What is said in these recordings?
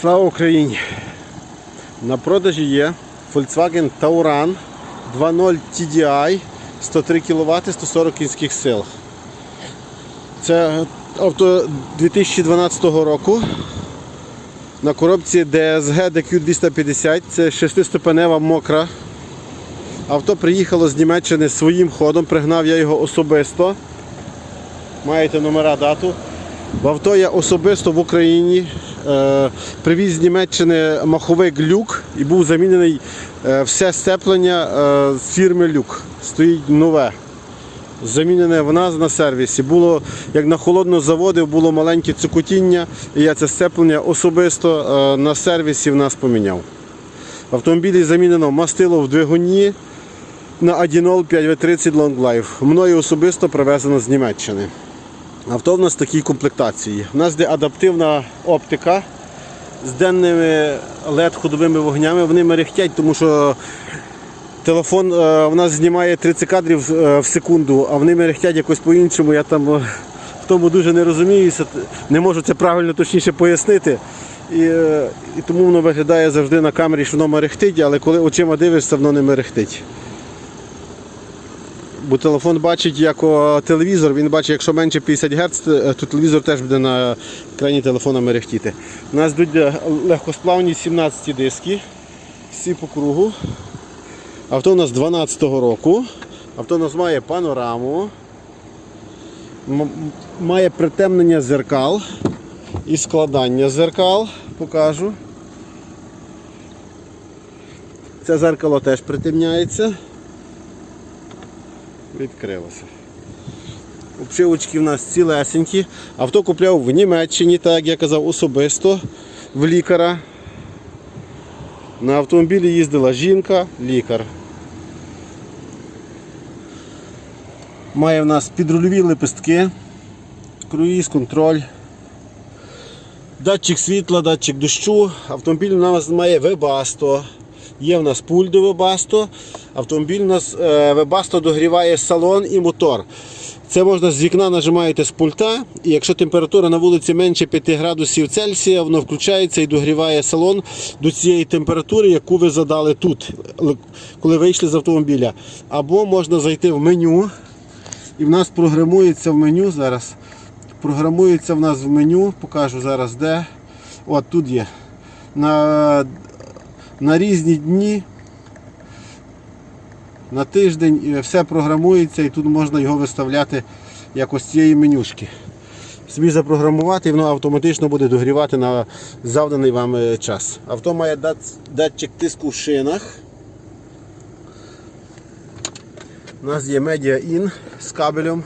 Слава Україні! На продажі є Volkswagen Tauran 2.0 TDI 103 кВт 140 кінських сил. Це авто 2012 року. На коробці DSG DQ250, це шестиступенева мокра. Авто приїхало з Німеччини своїм ходом, пригнав я його особисто. Маєте номера дату. В авто я особисто в Україні е, привіз з Німеччини маховик люк і був замінений е, все степлення е, з фірми Люк. Стоїть нове. Замінене в нас на сервісі. Було, як на холодно заводив, було маленьке цукотіння, і я це степлення особисто е, на сервісі в нас поміняв. В автомобілі замінено мастило в двигуні на Adinol 5W30 Long Life. Мною особисто привезено з Німеччини. Авто в нас в такій комплектації. У нас де адаптивна оптика з денними LED ходовими вогнями. Вони мерехтять, тому що телефон е, в нас знімає 30 кадрів е, в секунду, а вони мерехтять якось по-іншому. Я там е, в тому дуже не розуміюся, не можу це правильно точніше пояснити. І, і тому воно виглядає завжди на камері, що воно мерехтить, але коли очима дивишся, воно не мерехтить. Бо телефон бачить як телевізор, він бачить, якщо менше 50 Гц, то телевізор теж буде на екрані телефона мерехтіти. У нас йдуть е, легкосплавні 17 диски, всі по кругу. Авто у нас 12-го року. Авто у нас має панораму, має притемнення зеркал і складання зеркал. Покажу. Це зеркало теж притемняється відкрилося. Обшивочки в нас цілесенькі. Авто купляв в Німеччині, так як я казав, особисто в лікаря. На автомобілі їздила жінка, лікар. Має в нас підрульові лепестки, круїз, контроль, датчик світла, датчик дощу. Автомобіль у нас має Webasto. Є в нас пульт до Webasto. Автомобіль у нас е, Webasto догріває салон і мотор. Це можна з вікна нажимаєте з пульта, і якщо температура на вулиці менше 5 градусів Цельсія, воно включається і догріває салон до цієї температури, яку ви задали тут, коли вийшли з автомобіля. Або можна зайти в меню, і в нас програмується в меню зараз. Програмується в нас в меню, покажу зараз де. От тут є. На, на різні дні, на тиждень все програмується і тут можна його виставляти якось цієї менюшки. Собі запрограмувати і воно автоматично буде догрівати на завданий вам е, час. Авто має дат- датчик тиску в шинах. У нас є Media In з кабелем.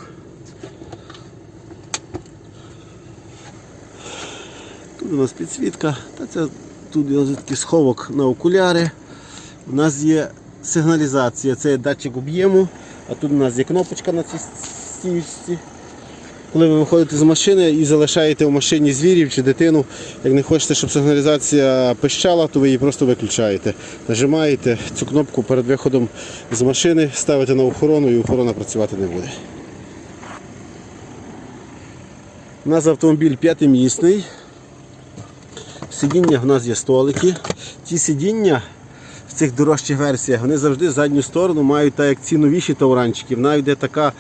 Тут у нас підсвітка, та це тут є такий сховок на окуляри. У нас є сигналізація, це є датчик об'єму, а тут у нас є кнопочка на цій стічці. Коли ви виходите з машини і залишаєте в машині звірів чи дитину, як не хочете, щоб сигналізація пищала, то ви її просто виключаєте. Нажимаєте цю кнопку перед виходом з машини, ставите на охорону і охорона працювати не буде. У нас автомобіль п'ятимісний. Сидіння в нас є столики. Ті сидіння в цих дорожчих версіях вони завжди задню сторону мають так як ці новіші тауранчики. Вона йде така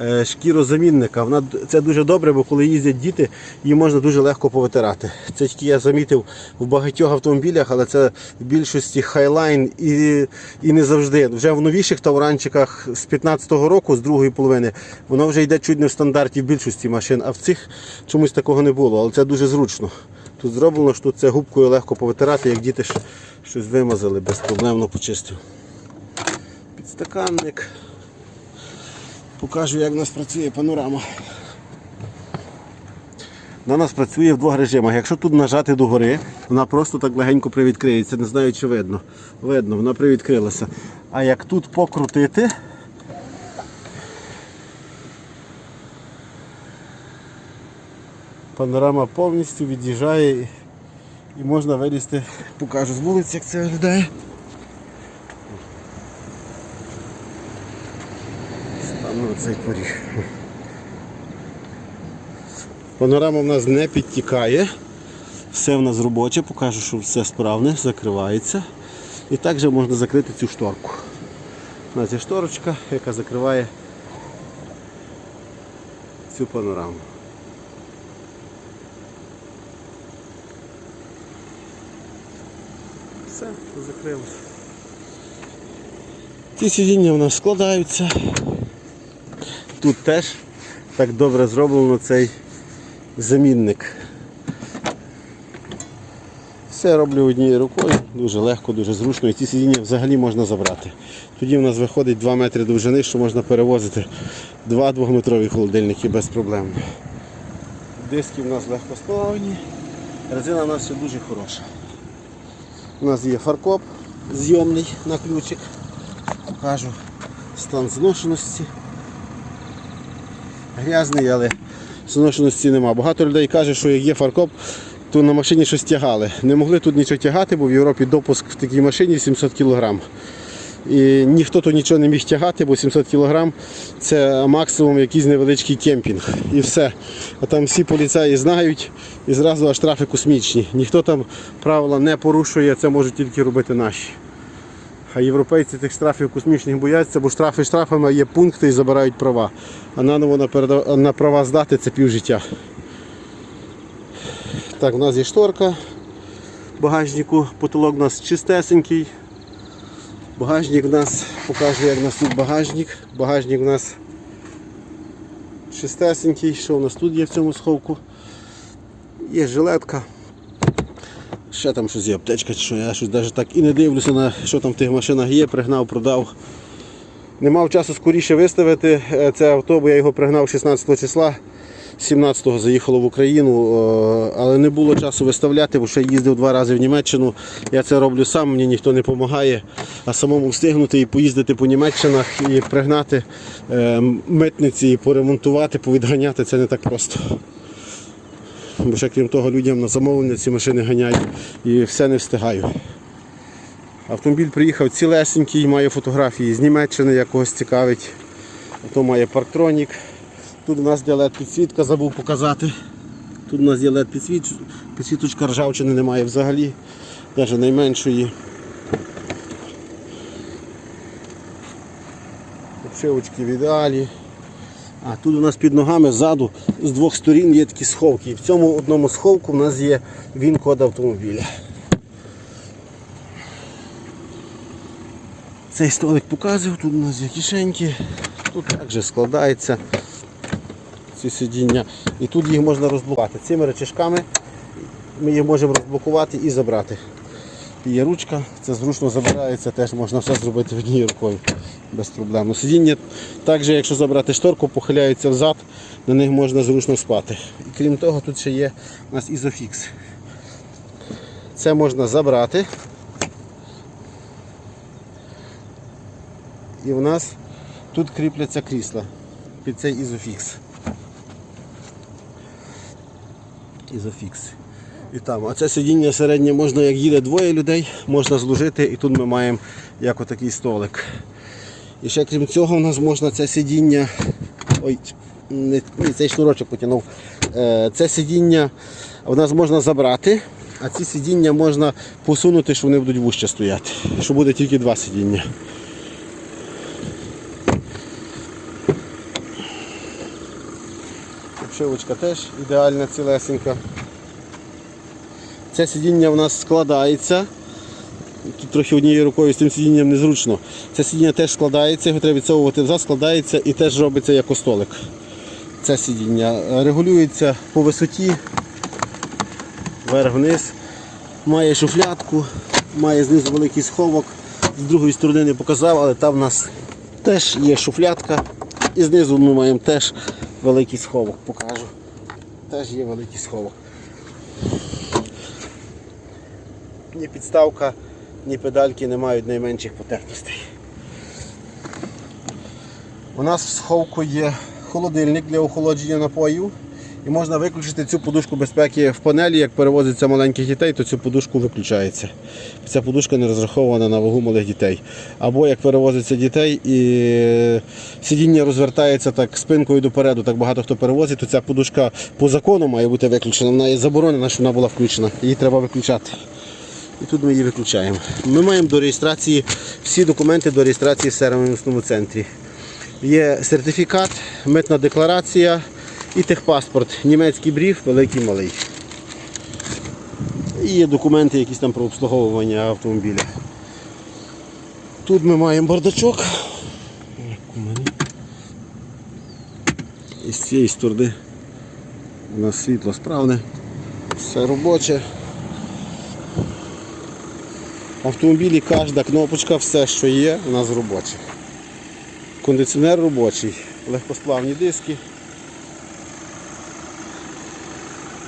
е, шкірозамінника. Вона це дуже добре, бо коли їздять діти, її можна дуже легко повитирати. Це тільки я замітив в багатьох автомобілях, але це в більшості хайлайн і, і не завжди. Вже в новіших тауранчиках з 15-го року, з другої половини, воно вже йде чуть не в стандарті в більшості машин, а в цих чомусь такого не було, але це дуже зручно. Тут зроблено, що тут це губкою легко повитирати, як діти щось вимазали, безпроблемно почистив. Підстаканник. Покажу, як у нас працює панорама. Вона нас працює в двох режимах. Якщо тут нажати догори, вона просто так легенько привідкриється. Не знаю, чи видно. Видно, вона привідкрилася. А як тут покрутити, панорама повністю від'їжджає і можна вилізти, покажу з вулиці, як це виглядає. Стану цей поріг. Панорама в нас не підтікає. Все в нас робоче, покажу, що все справне, закривається. І також можна закрити цю шторку. У нас є шторочка, яка закриває цю панораму. Все, закрилося. Ці сидіння у нас складаються. Тут теж так добре зроблено цей замінник. Все роблю однією рукою, дуже легко, дуже зручно. І ці сидіння взагалі можна забрати. Тоді в нас виходить 2 метри довжини, що можна перевозити два двохметрові холодильники без проблем. Диски в нас легко сплавні, резина у нас ще дуже хороша. У нас є фаркоп зйомний на ключик. Покажу стан зношеності. Грязний, але зношеності нема. Багато людей каже, що як є фаркоп, то на машині щось тягали. Не могли тут нічого тягати, бо в Європі допуск в такій машині 700 кг. І ніхто тут нічого не міг тягати, бо 700 кг це максимум якийсь невеличкий кемпінг. І все. А там всі поліцаї знають і зразу аж штрафи космічні. Ніхто там правила не порушує, це можуть тільки робити наші. А європейці тих штрафів космічних бояться, бо штрафи штрафами є пункти і забирають права. А наново на, переда- на права здати це півжиття. Так, у нас є шторка. В багажнику потолок у нас чистесенький. Багажник у нас покажу, як у нас тут багажник. Багажник у нас чистесенький. Що у нас тут є в цьому сховку? Є жилетка. Ще там щось є, аптечка чи що, я щось навіть так і не дивлюся на що там в тих машинах є, пригнав, продав. Не мав часу скоріше виставити е, це авто, бо я його пригнав 16 числа. 17-го заїхало в Україну, е, але не було часу виставляти, бо ще їздив два рази в Німеччину. Я це роблю сам, мені ніхто не допомагає. А самому встигнути і поїздити по Німеччинах і пригнати е, митниці, і поремонтувати, повідганяти це не так просто. Бо ще крім того, людям на замовлення ці машини ганяють і все не встигаю. Автомобіль приїхав цілесенький, має фотографії з Німеччини, як когось цікавить. Ото має парктронік. Тут у нас є led підсвітка, забув показати. Тут у нас є led підсвіт... підсвіточка ржавчини немає взагалі, навіть найменшої. Обшивочки в ідеалі. А тут у нас під ногами ззаду з двох сторін є такі сховки. І в цьому одному сховку у нас є він-код автомобіля. Цей столик показував, тут у нас є кишеньки, тут також складається ці сидіння. І тут їх можна розблокувати. Цими речашками ми їх можемо розблокувати і забрати. Є ручка, це зручно забирається, теж можна все зробити однією рукою без проблем. Ну, Сидіння також, якщо забрати шторку, похиляються взад, на них можна зручно спати. І крім того, тут ще є у нас ізофікс. Це можна забрати. І в нас тут кріпляться крісла під цей ізофікс. Ізофікс. І там. А це сидіння середнє можна, як їде двоє людей, можна зложити і тут ми маємо як отакий столик. І ще крім цього, у нас можна це сидіння. Ой, не, ні, цей шнурочок потягнув. Е, Це сидіння у нас можна забрати, а ці сидіння можна посунути, що вони будуть вужче стояти. Що буде тільки два сидіння. Обшивочка теж ідеальна, цілесенька. Це сидіння в нас складається. Тут трохи однією рукою з цим сидінням незручно. Це сидіння теж складається, його треба відсовувати взад, складається і теж робиться як столик. Це сидіння регулюється по висоті, вверх-вниз. Має шуфлятку, має знизу великий сховок. З другої сторони не показав, але там в нас теж є шуфлятка. І знизу ми маємо теж великий сховок, покажу. Теж є великий сховок. Ні підставка, ні педальки не мають найменших потертостей. У нас в сховку є холодильник для охолодження напоїв І можна виключити цю подушку безпеки в панелі, як перевозиться маленьких дітей, то цю подушку виключається. Ця подушка не розрахована на вагу малих дітей. Або як перевозиться дітей і сидіння розвертається так спинкою допереду, так багато хто перевозить, то ця подушка по закону має бути виключена. Вона є заборонена, щоб вона була включена. Її треба виключати. І тут ми її виключаємо. Ми маємо до реєстрації всі документи до реєстрації в сервісному центрі. Є сертифікат, митна декларація і техпаспорт. Німецький брів, великий малий. І є документи якісь там про обслуговування автомобіля. Тут ми маємо бардачок. І з цієї сторони у нас світло справне, все робоче. В автомобілі кожна кнопочка, все, що є, у нас робоче. Кондиціонер робочий, легкосплавні диски.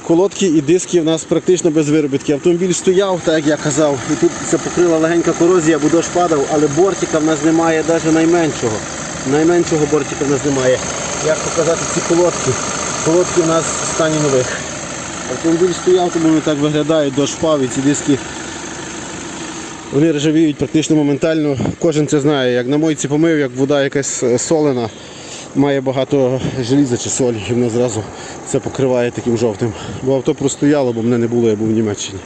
Колодки і диски в нас практично без виробітки. Автомобіль стояв, так як я казав, і тут це покрила легенька корозія, бо дощ падав, але бортика в нас немає навіть найменшого. Найменшого бортика в нас немає. Як показати ці колодки? Колодки в нас в стані нових. Автомобіль стояв, тому він так виглядає, дощ впав і ці диски вони ржавіють практично моментально. Кожен це знає. Як на мойці помив, як вода якась е, солена, має багато желіза чи солі, і воно зразу це покриває таким жовтим. Бо авто простояло, бо мене не було, я був в Німеччині.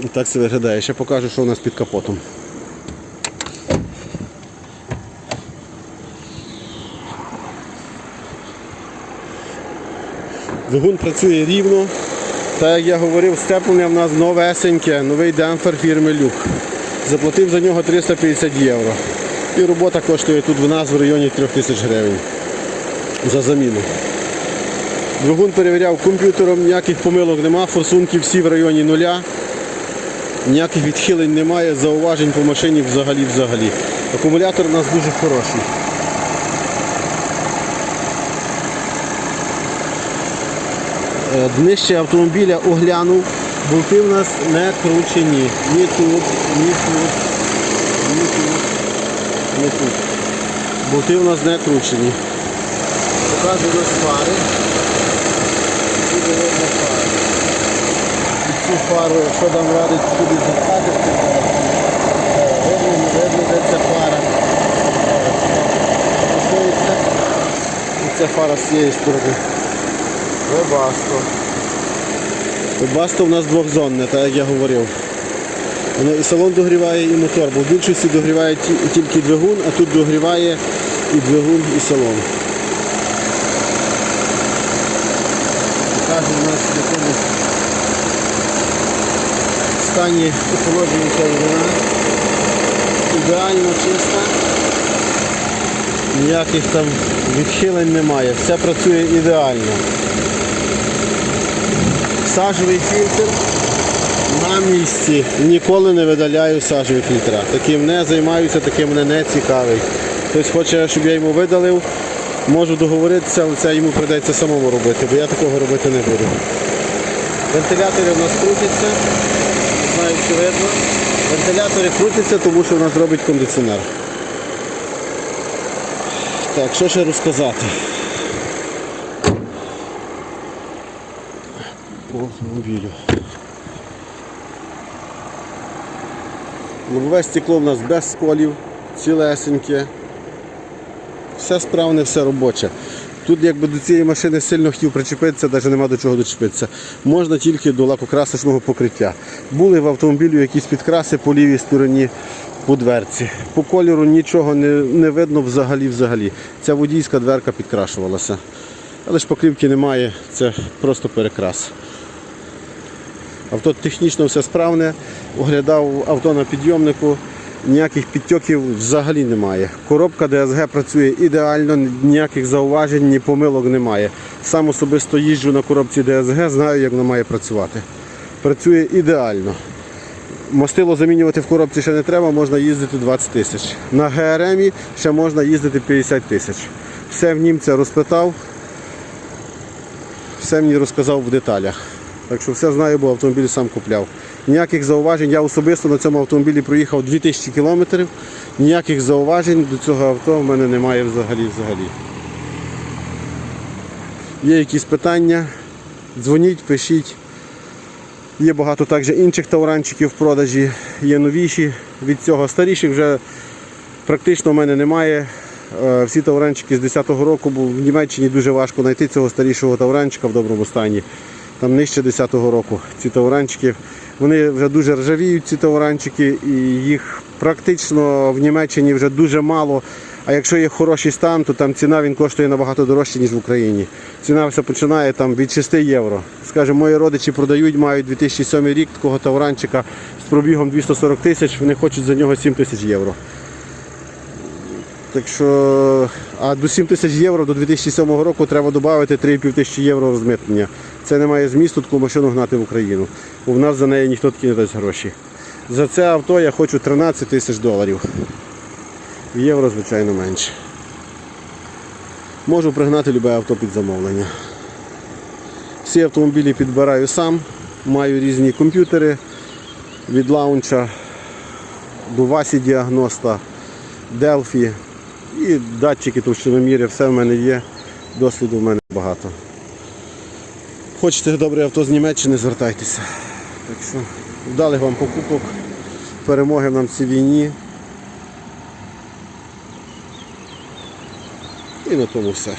І так це виглядає. Ще покажу, що у нас під капотом. Двигун працює рівно. Так як я говорив, степлення в нас новесеньке, новий демпфер фірми Люк. Заплатив за нього 350 євро. І робота коштує тут в нас в районі 3000 гривень за заміну. Двигун перевіряв комп'ютером, ніяких помилок нема, форсунки всі в районі нуля. Ніяких відхилень немає, зауважень по машині взагалі взагалі. Акумулятор у нас дуже хороший. Е, Днище автомобіля оглянув, болти в нас не кручені. Ні тут, ні тут, ні тут, ні тут. Болти в нас не кручені. Показую у видно фари. І цю фару, що там радить, куди запхати, це видно, не видно, де ця фара. І ця фара з цієї сторони. Вебасто. Вебасто в нас двохзонне, так як я говорив. Воно і салон догріває, і мотор, бо в більшості догріває тільки двигун, а тут догріває і двигун, і салон. У нас в якому стані охолоджується вона. Ідеально чиста. Ніяких там відхилень немає. Все працює ідеально. Сажовий фільтр на місці. Ніколи не видаляю сажові фільтра. Таким не займаюся, таким мене не цікавить. Хтось хоче, щоб я йому видалив, можу договоритися, але це йому прийдеться самому робити, бо я такого робити не буду. Вентилятори в нас крутяться. Знаю, чи видно. Вентилятори крутяться, тому що в нас робить кондиціонер. Так, що ще розказати? По автомобілю. Лобове стекло в нас без сколів, цілесеньке. Все справне, все робоче. Тут якби до цієї машини сильно хотів причепитися, навіть нема до чого дочепитися. Можна тільки до лакокрасочного покриття. Були в автомобілі якісь підкраси по лівій стороні по дверці. По кольору нічого не, не видно взагалі взагалі. Ця водійська дверка підкрашувалася. Але ж покрівки немає, це просто перекрас. Авто технічно все справне. Оглядав авто на підйомнику. Ніяких підтьоків взагалі немає. Коробка ДСГ працює ідеально, ніяких зауважень, ні помилок немає. Сам особисто їжджу на коробці ДСГ, знаю, як вона має працювати. Працює ідеально. Мастило замінювати в коробці ще не треба, можна їздити 20 тисяч. На ГРМі ще можна їздити 50 тисяч. Все в німця розпитав, все мені розказав в деталях. Так що все знаю, бо автомобіль сам купляв. Ніяких зауважень. Я особисто на цьому автомобілі проїхав 2000 кілометрів. Ніяких зауважень до цього авто в мене немає взагалі взагалі. Є якісь питання, дзвоніть, пишіть. Є багато також інших тауранчиків в продажі, є новіші від цього. Старіших вже практично в мене немає. Е, Всі тауранчики з 10-го року, бо в Німеччині дуже важко знайти цього старішого тауранчика в доброму стані. Там нижче 10-го року ці тауранчики. Вони вже дуже ржавіють, ці товаранчики, і їх практично в Німеччині вже дуже мало. А якщо є хороший стан, то там ціна він коштує набагато дорожче, ніж в Україні. Ціна все починає там від 6 євро. Скажімо, мої родичі продають, мають 2007 рік такого товаранчика з пробігом 240 тисяч, вони хочуть за нього 7 тисяч євро. Так що, а до 7 тисяч євро до 2007 року треба додати 3,5 тисячі євро розмитнення. Це не має змісту таку машину гнати в Україну. В нас за неї ніхто таки не дасть гроші. За це авто я хочу 13 тисяч доларів. В євро, звичайно, менше. Можу пригнати любе авто під замовлення. Всі автомобілі підбираю сам, маю різні комп'ютери від лаунча до Васі Діагноста, Delphi і датчики товщиноміри, все в мене є, досвіду в мене багато. Хочете добре авто з Німеччини, звертайтеся. Так що вдалих вам покупок, перемоги нам в цій війні. І на тому все.